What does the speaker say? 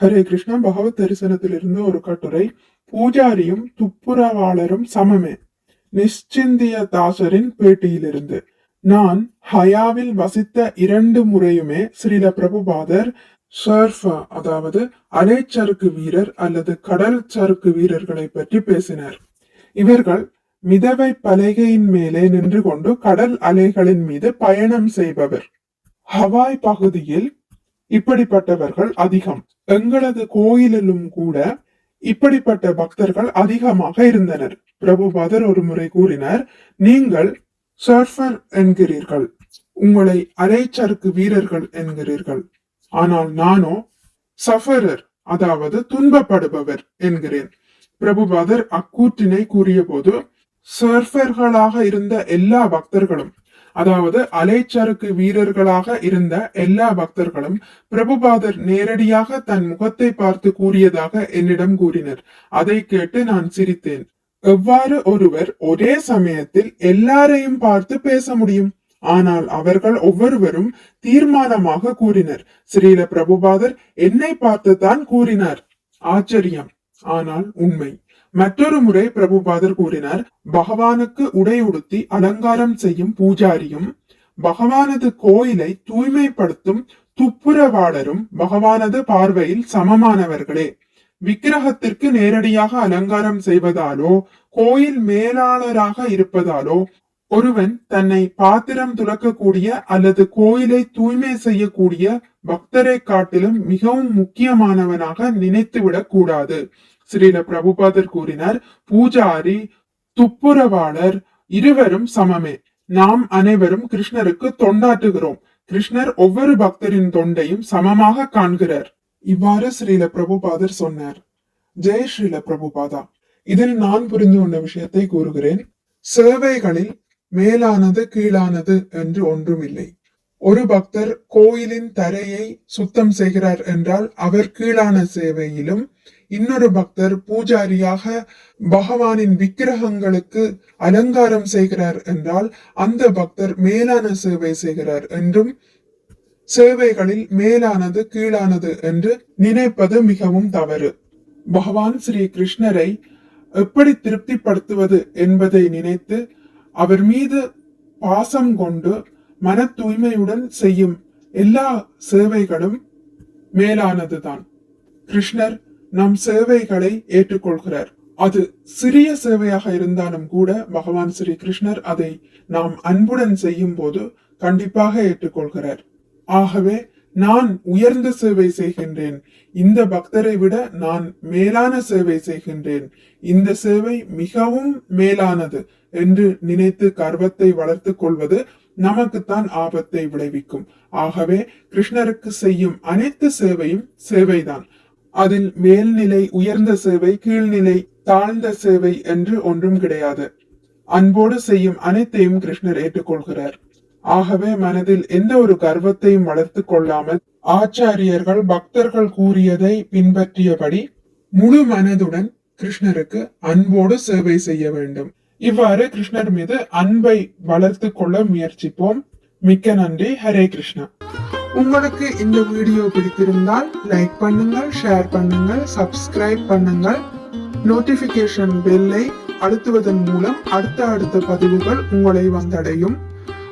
ஹரே கிருஷ்ணா பகவத் தரிசனத்திலிருந்து ஒரு கட்டுரை. பூஜாரியும் துப்புரவாளரும் சமமே. நிச்சிந்திய தாசரின் பேட்டியிலிருந்து. நான் ஹயாவில் வசித்த இரண்டு முறையுமே ஸ்ரீல பிரபுபாதர் ஷர்ஃபா அதாவது அலை சறுக்கு வீரர் அல்லது கடல் சறுக்கு வீரர்களை பற்றி பேசினர். இவர்கள் மிதவை பலகையின் மேலே நின்று கொண்டு கடல் அலைகளின் மீது பயணம் செய்பவர். ஹவாய் பகுதியில் இப்படிப்பட்டவர்கள் அதிகம். எங்களது கோயிலிலும் கூட இப்படிப்பட்ட பக்தர்கள் அதிகமாக இருந்தனர். பிரபு பதர் ஒரு முறை கூறினார் நீங்கள் சர்ஃபர் என்கிறீர்கள். உங்களை அலைச்சறுக்கு வீரர்கள் என்கிறீர்கள். ஆனால் நானோ சஃபரர் அதாவது துன்பப்படுபவர் என்கிறேன். பிரபுபாதர் அக்கூற்றினை கூறிய போது சர்ஃபர்களாக இருந்த எல்லா பக்தர்களும் அதாவது அலைச்சறுக்கு வீரர்களாக இருந்த எல்லா பக்தர்களும் பிரபுபாதர் நேரடியாக தன் முகத்தை பார்த்து கூறியதாக என்னிடம் கூறினர். அதை கேட்டு நான் சிரித்தேன். எவ்வாறு ஒருவர் ஒரே சமயத்தில் எல்லாரையும் பார்த்து பேச முடியும்? ஆனால் அவர்கள் ஒவ்வொருவரும் தீர்மானமாக கூறினர். ஸ்ரீல பிரபுபாதர் என்னை பார்த்து தான் கூறினார். ஆச்சரியம். ஆனால் உண்மை. மற்றொரு முறை பிரபுபாதர் கூறினார் பகவானுக்கு உடை உடுத்தி அலங்காரம் செய்யும் பூஜாரியும் பகவானது கோயிலை தூய்மைப்படுத்தும் துப்புரவாளரும் பகவானது பார்வையில் சமமானவர்களே. விக்கிரகத்திற்கு நேரடியாக அலங்காரம் செய்வதாலோ கோயில் மேலாளராக இருப்பதாலோ ஒருவன் தன்னை பாத்திரம் துலக்கக்கூடிய அல்லது கோயிலை தூய்மை செய்யக்கூடிய பக்தரை காட்டிலும் மிகவும் முக்கியமானவனாக நினைத்துவிடக் கூடாது. ஸ்ரீல பிரபுபாதர் கூறினார் பூஜாரி துப்புரவாளர் இருவரும் சமமே. நாம் அனைவரும் கிருஷ்ணருக்கு தொண்டாற்றுகிறோம். கிருஷ்ணர் ஒவ்வொரு பக்தரின் தொண்டையும் சமமாக காண்கிறார். இவ்வாறு ஸ்ரீல பிரபுபாதர் சொன்னார். ஜெய் ஸ்ரீல பிரபுபாதா. இதில் நான் புரிந்து கொண்ட விஷயத்தை கூறுகிறேன். சேவைகளில் மேலானது கீழானது என்று ஒன்றுமில்லை. ஒரு பக்தர் கோயிலின் தரையை சுத்தம் செய்கிறார் என்றால் அவர் கீழான சேவையிலும் இன்னொரு பக்தர் பூஜாரியாக பகவானின் விக்கிரகங்களுக்கு அலங்காரம் செய்கிறார் என்றால் அந்த பக்தர் மேலான சேவை செய்கிறார் என்றும் சேவைகளில் மேலானது கீழானது என்று நினைப்பது மிகவும் தவறு. பகவான் ஸ்ரீ கிருஷ்ணரை எப்படி திருப்திப்படுத்துவது என்பதை நினைத்து அவர் மீது பாசம் கொண்டு மன தூய்மையுடன் செய்யும் எல்லா சேவைகளும் மேலானதுதான். கிருஷ்ணர் நம் சேவைகளை ஏற்றுக்கொள்கிறார். அது சிறிய சேவையாக இருந்தாலும் கூட பகவான் ஸ்ரீ கிருஷ்ணர் அதை நாம் அன்புடன் செய்யும் போது கண்டிப்பாக ஏற்றுக்கொள்கிறார். ஆகவே நான் உயர்ந்த சேவை செய்கின்றேன். இந்த பக்தரை விட நான் மேலான சேவை செய்கின்றேன். இந்த சேவை மிகவும் மேலானது என்று நினைத்து கர்வத்தை வளர்த்து கொள்வது நமக்குத்தான் ஆபத்தை விளைவிக்கும். ஆகவே கிருஷ்ணருக்கு செய்யும் அனைத்து சேவையும் சேவைதான். அதில் மேல்நிலை உயர்ந்த சேவை கீழ்நிலை தாழ்ந்த சேவை என்று ஒன்றும் கிடையாது. அன்போடு செய்யும் அனைத்தையும் கிருஷ்ணர் ஏற்றுக்கொள்கிறார். ஆகவே மனதில் எந்த ஒரு கர்வத்தையும் வளர்த்து கொள்ளாமல் ஆச்சாரியர்கள் பக்தர்கள் கூறியதை பின்பற்றியபடி முழு மனதுடன் கிருஷ்ணருக்கு அன்போடு சேவை செய்ய வேண்டும். இவ்வாறு கிருஷ்ணர் மீது அன்பை வளர்த்து கொள்ள முயற்சிப்போம். மிக்க நன்றி. ஹரே கிருஷ்ணா. உங்களுக்கு இந்த வீடியோ பிடித்திருந்தால் லைக் பண்ணுங்கள் ஷேர் பண்ணுங்கள் சப்ஸ்கிரைப் பண்ணுங்கள். நோட்டிபிகேஷன் பெல்லை அழுத்துவதன் மூலம் அடுத்த அடுத்த பதிவுகள் உங்களை வந்தடையும்.